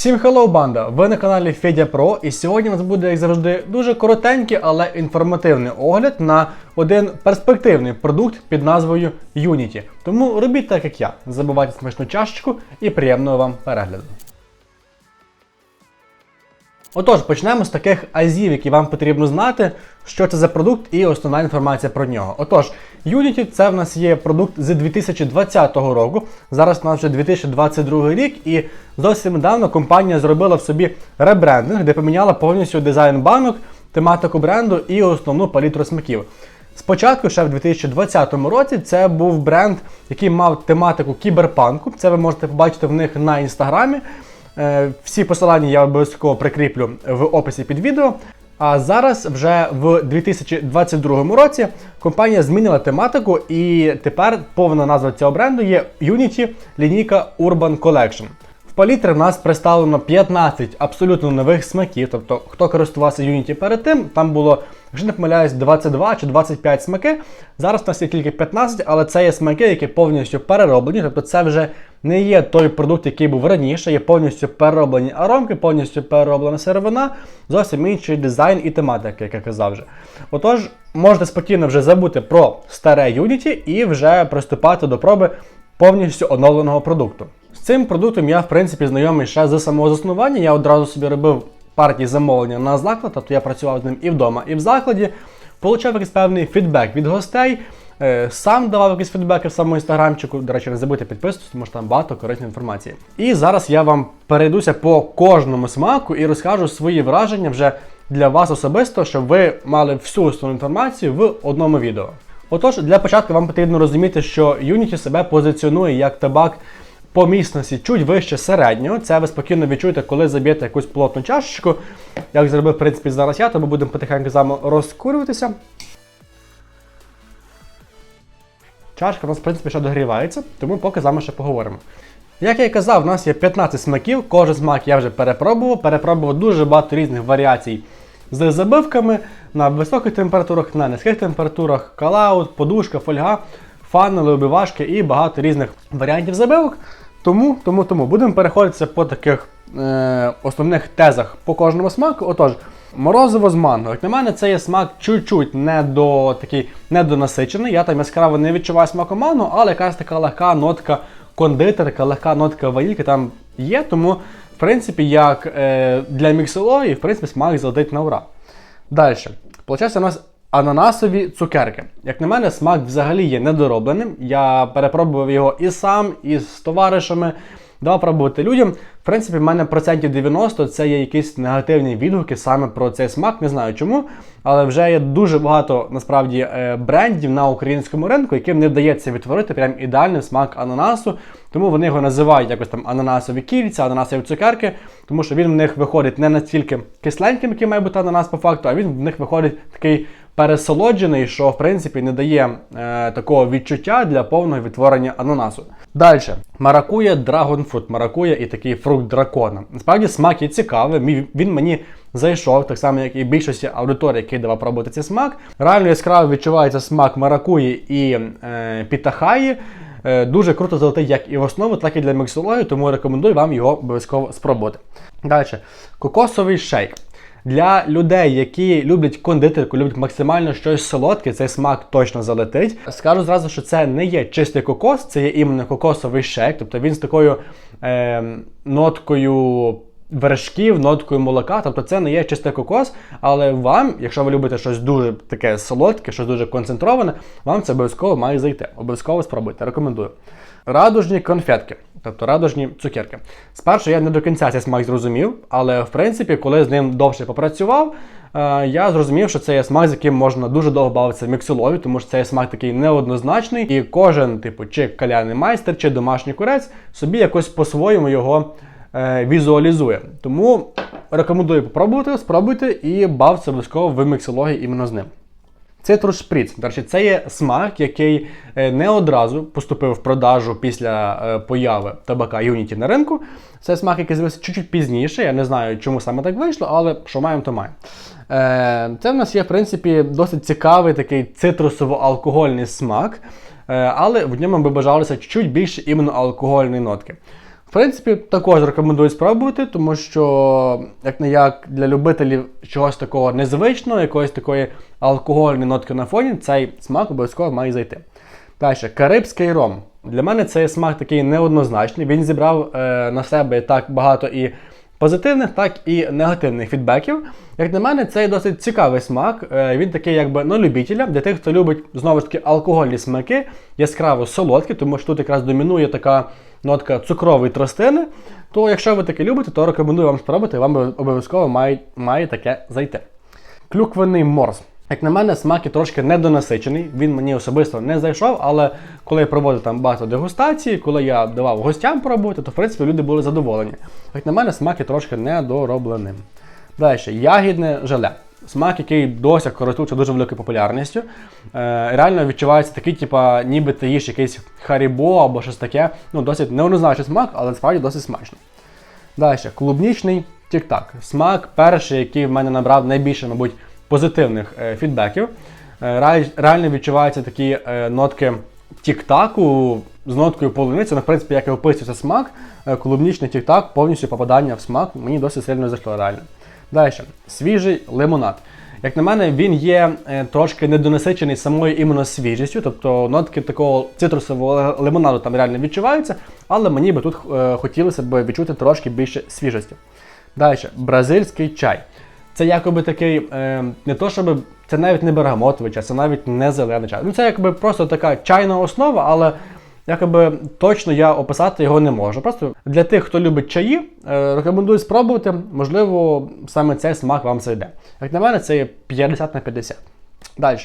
Всім хеллоу, банда! Ви на каналі Федя Про, і сьогодні у нас буде, як завжди, дуже коротенький, але інформативний огляд на один перспективний продукт під назвою Unity. Тому робіть так, як я. Забувайте смачну чашечку і приємного вам перегляду. Отож, почнемо з таких азів, які вам потрібно знати, що це за продукт і основна інформація про нього. Отож, Unity це в нас є продукт з 2020 року. Зараз у нас вже 2022 рік, і зовсім недавно компанія зробила в собі ребрендинг, де поміняла повністю дизайн банок, тематику бренду і основну палітру смаків. Спочатку, ще в 2020 році, це був бренд, який мав тематику кіберпанку. Це ви можете побачити в них на інстаграмі. Е, Всі посилання я обов'язково прикріплю в описі під відео. А зараз, вже в 2022 році, компанія змінила тематику, і тепер повна назва цього бренду є Unity лінійка Urban Collection. В палітрі в нас представлено 15 абсолютно нових смаків. Тобто, хто користувався Unity перед тим, там було, якщо не помиляюсь, 22 чи 25 смаки. Зараз у нас є тільки 15, але це є смаки, які повністю перероблені. Тобто це вже не є той продукт, який був раніше, є повністю перероблені аромки, повністю перероблена сировина, зовсім інший дизайн і тематика, як я казав вже. Отож, можете спокійно вже забути про старе Unity і вже приступати до проби повністю оновленого продукту. З цим продуктом я, в принципі, знайомий ще з самого заснування. Я одразу собі робив партії замовлення на заклад, тобто я працював з ним і вдома, і в закладі. Получав якийсь певний фідбек від гостей. е, Сам давав якісь фідбеки в самому інстаграмчику. До речі, не забудьте підписуватися, тому що там багато корисної інформації. І зараз я вам перейдуся по кожному смаку і розкажу свої враження вже для вас особисто, щоб ви мали всю основну інформацію в одному відео. Отож, для початку вам потрібно розуміти, що Unity себе позиціонує як табак по міцності чуть вище середнього. Це ви спокійно відчуєте, коли заб'єте якусь плотну чашечку. Як зробив, в принципі, зараз я, то ми будемо потихеньку з розкурюватися. Чашка у нас, в принципі, ще догрівається, тому поки з ще поговоримо. Як я і казав, у нас є 15 смаків, кожен смак я вже перепробував. Перепробував дуже багато різних варіацій з забивками на високих температурах, на низьких температурах, калаут, подушка, фольга, фанели, обівашки і багато різних варіантів забивок. Тому, тому, тому будемо переходитися по таких е, основних тезах по кожному смаку. Отож, морозиво з манго. Як на мене, це є смак чуть-чуть недонасичений. Я там яскраво не відчуваю смаку манго, але якась така легка нотка кондитерка, легка нотка ванільки там є. Тому, в принципі, як е, для міксології, в принципі, смак залетить на ура. Далі. Получається, у нас ананасові цукерки. Як на мене, смак взагалі є недоробленим. Я перепробував його і сам, і з товаришами. Давав пробувати людям. В принципі, в мене процентів 90 це є якісь негативні відгуки саме про цей смак. Не знаю чому. Але вже є дуже багато насправді е, брендів на українському ринку, яким не вдається відтворити прям ідеальний смак ананасу. Тому вони його називають якось там ананасові кільця, ананасові цукерки, тому що він в них виходить не настільки кисленьким, який має бути ананас по факту, а він в них виходить такий пересолоджений, що в принципі не дає е, такого відчуття для повного відтворення ананасу. Далі, маракуя драгонфрут, маракуя і такий фрукт дракона. Насправді смак є цікавий, він мені зайшов, так само, як і більшості аудиторії, які давав пробувати цей смак. Реально яскраво відчувається смак маракуї і е, пітахаї. Е, Дуже круто залетить як і в основу, так і для міксології, тому рекомендую вам його обов'язково спробувати. Далі, кокосовий шейк. Для людей, які люблять кондитерку, люблять максимально щось солодке, цей смак точно залетить. Скажу зразу, що це не є чистий кокос, це є іменно кокосовий шейк, тобто він з такою е, ноткою вершків, ноткою молока, тобто це не є чистий кокос, але вам, якщо ви любите щось дуже таке солодке, щось дуже концентроване, вам це обов'язково має зайти. Обов'язково спробуйте, рекомендую. Радужні конфетки, тобто радужні цукерки. Спершу я не до кінця цей смак зрозумів, але в принципі, коли з ним довше попрацював, е, я зрозумів, що це є смак, з яким можна дуже довго бавитися в міксологі, тому що цей смак такий неоднозначний, і кожен, типу, чи каляний майстер, чи домашній курець собі якось по-своєму його е, візуалізує. Тому рекомендую попробувати, спробуйте і бавтеся обов'язково в міксології іменно з ним. Цитрус шприц. До це є смак, який е, не одразу поступив в продажу після е, появи табака Unity на ринку. Це смак, який з'явився чуть-чуть пізніше. Я не знаю, чому саме так вийшло, але що маємо, то маємо. Е, Це в нас є, в принципі, досить цікавий такий цитрусово-алкогольний смак, але в ньому би бажалося чуть більше іменно алкогольної нотки. В принципі, також рекомендую спробувати, тому що, як не як для любителів чогось такого незвичного, якоїсь такої алкогольної нотки на фоні, цей смак обов'язково має зайти. Далі, карибський ром. Для мене цей смак такий неоднозначний. Він зібрав е, на себе так багато і позитивних, так і негативних фідбеків. Як на мене, це досить цікавий смак. Е, він такий, якби на любителя, для тих, хто любить знову ж таки алкогольні смаки, яскраво солодкі, тому що тут якраз домінує така нотка цукрової тростини. То якщо ви таке любите, то рекомендую вам спробувати, вам обов'язково має, має таке зайти. Клюквений морс. Як на мене, смак є трошки недонасичений. Він мені особисто не зайшов, але коли я проводив там багато дегустацій, коли я давав гостям пробувати, то в принципі люди були задоволені. Як на мене, смак є трошки недоробленим. Далі, ягідне желе. Смак, який досі користується дуже великою популярністю. Е, Реально відчувається такий, типа, ніби ти їш якийсь харібо або щось таке. Ну, досить неоднозначний смак, але справді досить смачно. Далі, клубнічний тік-так. Смак перший, який в мене набрав найбільше, мабуть, позитивних е, фідбеків. Е, реально відчуваються такі нотки тік-таку з ноткою полуниці. Ну, в принципі, як і описується смак, клубнічний тік-так, повністю попадання в смак, мені досить сильно зайшло реально. Далі, свіжий лимонад. Як на мене, він є е, трошки недонасичений самою іменно свіжістю, тобто нотки такого цитрусового лимонаду там реально відчуваються, але мені би тут е, хотілося б відчути трошки більше свіжості. Далі, бразильський чай. Це якоби такий, е, не то щоб це навіть не бергамотовий чай, це навіть не зелений чай. Ну це якби просто така чайна основа, але якоби точно я описати його не можу. Просто для тих, хто любить чаї, е, рекомендую спробувати. Можливо, саме цей смак вам зайде. Як на мене, це є 50 на 50. Далі.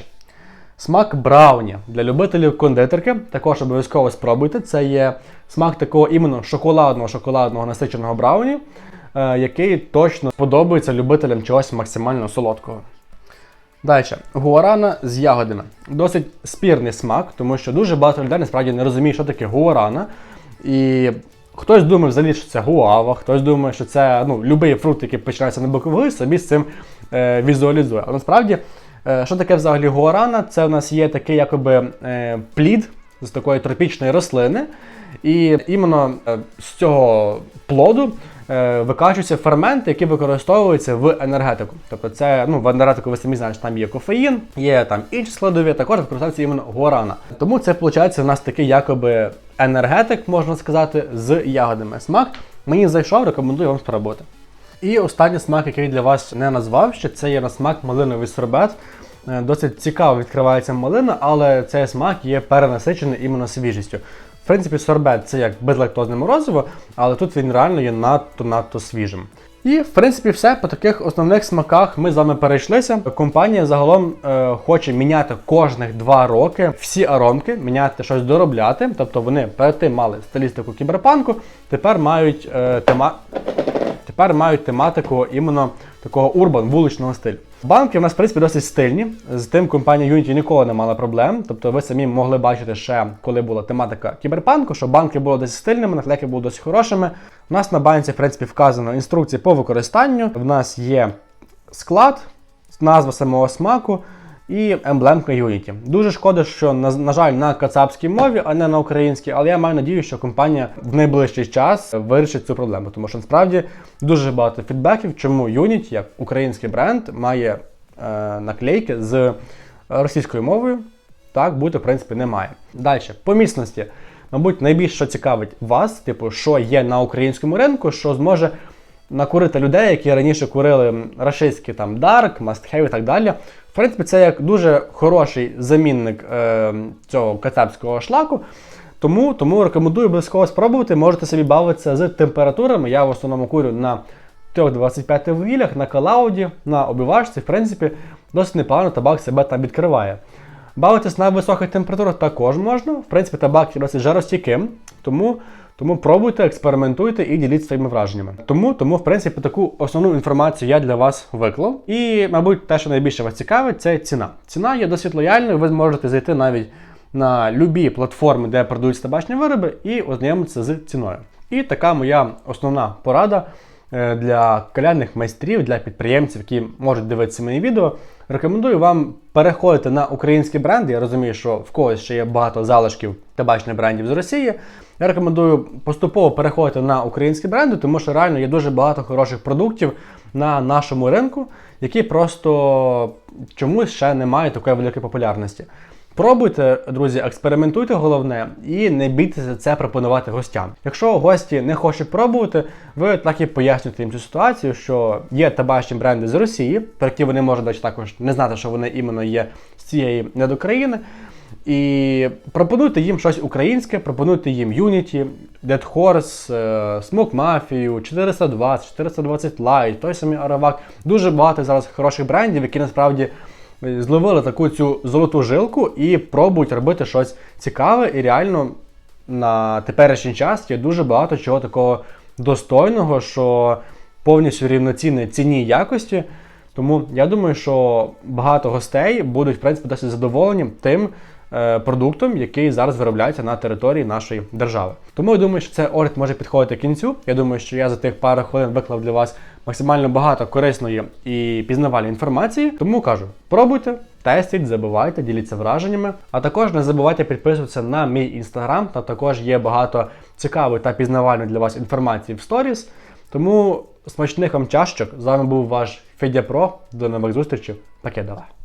Смак брауні для любителів кондитерки. Також обов'язково спробуйте. Це є смак такого іменно шоколадного шоколадного насиченого брауні, е, який точно подобається любителям чогось максимально солодкого. Далі, гуарана з ягодами. Досить спірний смак, тому що дуже багато людей насправді не розуміє, що таке гуарана. І хтось думає взагалі, що це гуава, хтось думає, що це ну, будь-який фрукт, який починається на боковий, собі з цим е, візуалізує. Але насправді, е, що таке взагалі гуарана? Це у нас є такий якоби е, плід з такої тропічної рослини. І іменно е, з цього плоду е, викачуються ферменти, які використовуються в енергетику. Тобто це ну, в енергетику ви самі знаєте, там є кофеїн, є там інші складові, також використовується іменно гуарана. Тому це виходить у нас такий якоби енергетик, можна сказати, з ягодами. Смак мені зайшов, рекомендую вам спробувати. І останній смак, який для вас не назвав ще, це є на смак малиновий сорбет. Е, Досить цікаво відкривається малина, але цей смак є перенасичений іменно свіжістю. В принципі, сорбет це як безлактозне морозиво, але тут він реально є надто-надто свіжим. І в принципі все по таких основних смаках ми з вами перейшлися. Компанія загалом е, хоче міняти кожних два роки всі аромки, міняти щось доробляти. Тобто вони перед тим мали стилістику кіберпанку, тепер мають е, тема... Тепер мають тематику іменно такого урбан вуличного стилю. Банки в нас, в принципі, досить стильні. З тим компанія Unity ніколи не мала проблем. Тобто ви самі могли бачити ще, коли була тематика кіберпанку, що банки були досить стильними, наклейки були досить хорошими. У нас на банці, в принципі, вказано інструкції по використанню. В нас є склад, назва самого смаку і емблемка Unity. Дуже шкода, що на, жаль, на кацапській мові, а не на українській, але я маю надію, що компанія в найближчий час вирішить цю проблему, тому що насправді дуже багато фідбеків, чому Unity, як український бренд, має е, наклейки з російською мовою. Так, бути, в принципі, немає. Далі, по міцності. Мабуть, найбільше що цікавить вас, типу, що є на українському ринку, що зможе накурити людей, які раніше курили рашистські там Dark, Must Have і так далі. В принципі, це як дуже хороший замінник е, цього кацапського шлаку. Тому, тому рекомендую обов'язково спробувати. Можете собі бавитися з температурами. Я в основному курю на 3,25 вугіллях, на калауді, на обівашці. В принципі, досить непогано табак себе там відкриває. Бавитись на високих температурах також можна. В принципі, табак є досить жаростійким, тому, тому пробуйте, експериментуйте і діліться своїми враженнями. Тому, тому, в принципі, таку основну інформацію я для вас виклав. І, мабуть, те, що найбільше вас цікавить, це ціна. Ціна є досить лояльною, ви зможете зайти навіть на любі платформи, де продаються табачні вироби, і ознайомитися з ціною. І така моя основна порада для калядних майстрів, для підприємців, які можуть дивитися мої відео. Рекомендую вам переходити на українські бренди. Я розумію, що в когось ще є багато залишків табачних брендів з Росії. Я рекомендую поступово переходити на українські бренди, тому що реально є дуже багато хороших продуктів на нашому ринку, які просто чомусь ще не мають такої великої популярності. Пробуйте, друзі, експериментуйте головне і не бійтеся це пропонувати гостям. Якщо гості не хочуть пробувати, ви так і пояснюєте їм цю ситуацію, що є табачні бренди з Росії, про які вони можуть також не знати, що вони іменно є з цієї недокраїни. І пропонуйте їм щось українське, пропонуйте їм Unity, Dead Horse, е, Smoke Mafia, 420, 420 Lite, той самий Aravak. Дуже багато зараз хороших брендів, які насправді зловили таку цю золоту жилку і пробують робити щось цікаве. І реально на теперішній час є дуже багато чого такого достойного, що повністю рівноцінне ціні і якості. Тому я думаю, що багато гостей будуть в принципі досить задоволені тим продуктом, який зараз виробляється на території нашої держави. Тому я думаю, що це огляд може підходити кінцю. Я думаю, що я за тих пару хвилин виклав для вас максимально багато корисної і пізнавальної інформації. Тому кажу, пробуйте, тестіть, забивайте, діліться враженнями. А також не забувайте підписуватися на мій інстаграм. Там також є багато цікавої та пізнавальної для вас інформації в сторіс. Тому смачних вам чашечок. З вами був ваш Федя Про. До нових зустрічей. Пакет давай.